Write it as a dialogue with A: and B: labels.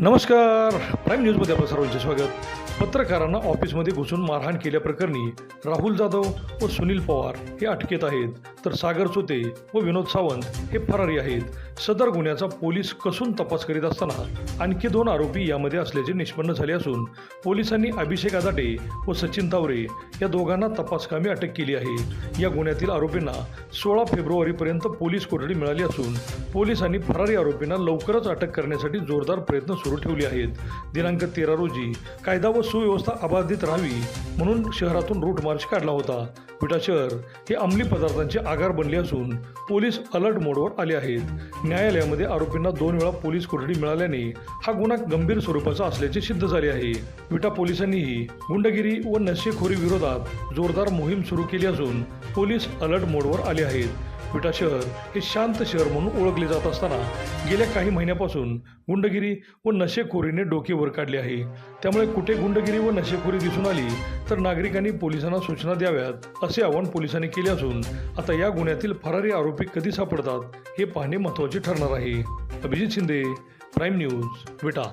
A: नमस्कार. प्राईम न्यूजमध्ये आपलं सर्वांचे स्वागत. पत्रकारांना ऑफिसमध्ये घुसून मारहाण केल्याप्रकरणी राहुल जाधव व सुनील पवार हे अटकेत आहेत. तर सागर चोते व विनोद सावंत हे फरारी आहेत. सदर गुन्ह्याचा पोलीस कसून तपास करीत असताना आणखी दोन आरोपी यामध्ये असल्याचे निष्पन्न झाले असून पोलिसांनी अभिषेक आदाटे व सचिन तावरे या दोघांना तपासकामी अटक केली आहे. या गुन्ह्यातील आरोपींना सोळा फेब्रुवारीपर्यंत पोलीस कोठडी मिळाली असून पोलिसांनी फरारी आरोपींना लवकरच अटक करण्यासाठी जोरदार प्रयत्न सुरू सुरू ठेवली आहेत. दिनांक तेरा रोजी कायदा व सुव्यवस्था अबाधित राहावी म्हणून शहरातून रूट मार्च काढला होता. विटा शहर हे अंमली पदार्थांचे आगार बनले असून पोलीस अलर्ट मोडवर आले आहेत. न्यायालयामध्ये आरोपींना दोन वेळा पोलीस कोठडी मिळाल्याने हा गुन्हा गंभीर स्वरूपाचा असल्याचे सिद्ध झाले आहे. विटा पोलिसांनीही गुंडगिरी व नशेखोरी विरोधात जोरदार मोहीम सुरू केली असून पोलीस अलर्ट मोडवर आले आहेत. विटा शहर हे शांत शहर म्हणून ओळखले जात असताना गेल्या काही महिन्यापासून गुंडगिरी व नशेखोरीने डोके वर काढले आहे. त्यामुळे कुठे गुंडगिरी व नशेखोरी दिसून आली तर नागरिकांनी पोलिसांना सूचना द्याव्यात असे आवाहन पोलिसांनी केले असून आता या गुन्ह्यातील फरारी आरोपी कधी सापडतात हे पाहणे महत्त्वाचे ठरणार आहे. Abhijit Shinde prime news Vita.